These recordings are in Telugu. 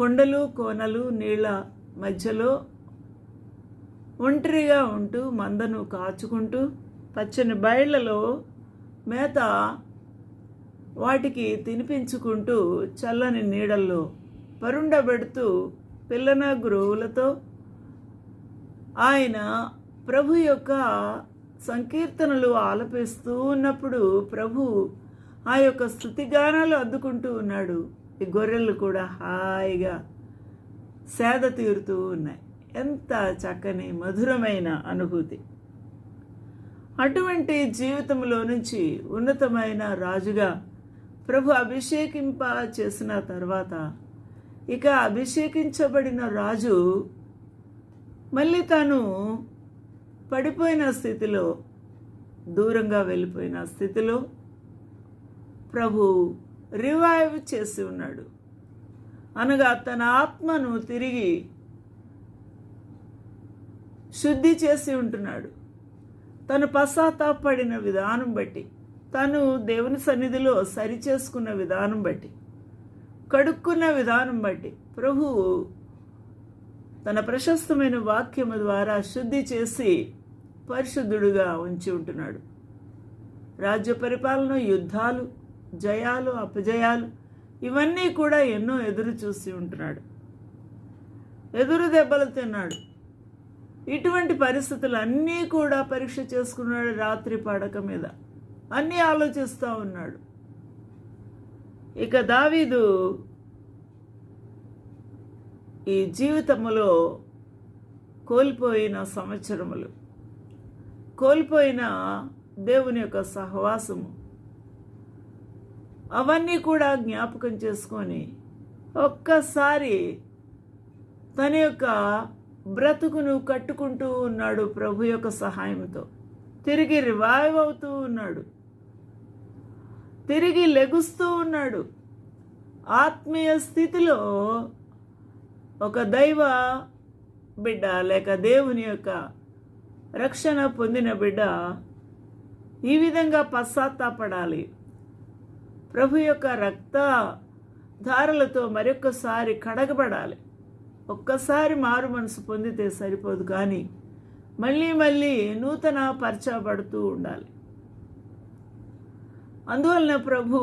కొండలు కోనలు నీళ్ళ మధ్యలో ఒంటరిగా ఉంటూ మందను కాచుకుంటూ పచ్చని బయళ్ళలో మేత వాటికి తినిపించుకుంటూ చల్లని నీడల్లో పరుండబెడుతూ పిల్లన గురువులతో ఆయన ప్రభు యొక్క సంకీర్తనలు ఆలపిస్తూ ఉన్నప్పుడు ప్రభు ఆ యొక్క స్థుతిగానాలు అద్దుకుంటూ ఉన్నాడు. ఈ గొర్రెలు కూడా హాయిగా సేద తీరుతూ ఉన్నాయి. ఎంత చక్కని మధురమైన అనుభూతి. అటువంటి జీవితంలో నుంచి ఉన్నతమైన రాజుగా ప్రభు అభిషేకింప చేసిన తర్వాత ఇక అభిషేకించబడిన రాజు మళ్ళీ తాను పడిపోయిన స్థితిలో దూరంగా వెళ్ళిపోయిన స్థితిలో ప్రభు రివైవ్ చేసి ఉన్నాడు. అనగా తన ఆత్మను తిరిగి శుద్ధి చేసి ఉంటున్నాడు. తను పశ్చాత్తాపడిన విధానం బట్టి తను దేవుని సన్నిధిలో సరి చేసుకున్న విధానం బట్టి కడుక్కున్న విధానం బట్టి ప్రభువు తన ప్రశస్తమైన వాక్యము ద్వారా శుద్ధి చేసి పరిశుద్ధుడుగా ఉంచి ఉంటున్నాడు. రాజ్య పరిపాలన యుద్ధాలు జయాలు అపజయాలు ఇవన్నీ కూడా ఎన్నో ఎదురు చూసి ఉంటున్నాడు. ఎదురు దెబ్బలు తిన్నాడు. ఇటువంటి పరిస్థితులు అన్నీ కూడా పరీక్ష చేసుకున్నాడు రాత్రి పడక మీద. అన్నీ ఆలోచిస్తూ ఉన్నాడు. ఇక దావీదు ఈ జీవితములో కోల్పోయిన సంవత్సరములు కోల్పోయిన దేవుని యొక్క సహవాసము అవన్నీ కూడా జ్ఞాపకం చేసుకొని ఒక్కసారి తన యొక్క బ్రతుకును కట్టుకుంటూ ఉన్నాడు ప్రభు యొక్క సహాయంతో. తిరిగి రివైవ్ అవుతూ ఉన్నాడు. తిరిగి లెగుస్తూ ఉన్నాడు. ఆత్మీయ స్థితిలో ఒక దైవ బిడ్డ లేక దేవుని యొక్క రక్షణ పొందిన బిడ్డ ఈ విధంగా పశ్చాత్తాపడాలి. ప్రభు యొక్క రక్త ధారలతో మరొకసారి కడగబడాలి. ఒక్కసారి మారు మనసు పొందితే సరిపోదు కానీ మళ్ళీ మళ్ళీ నూతన పరచబడుతూ ఉండాలి. అందువలన ప్రభు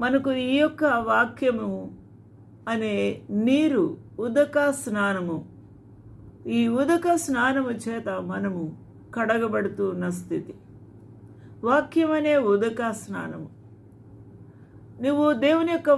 మనకు ఈ యొక్క వాక్యము అనే నీరు ఉదక స్నానము ఈ ఉదక స్నానము చేత మనము కడగబడుతూ ఉన్న స్థితి. వాక్యమనే ఉదక స్నానము. నువ్వు దేవుని యొక్క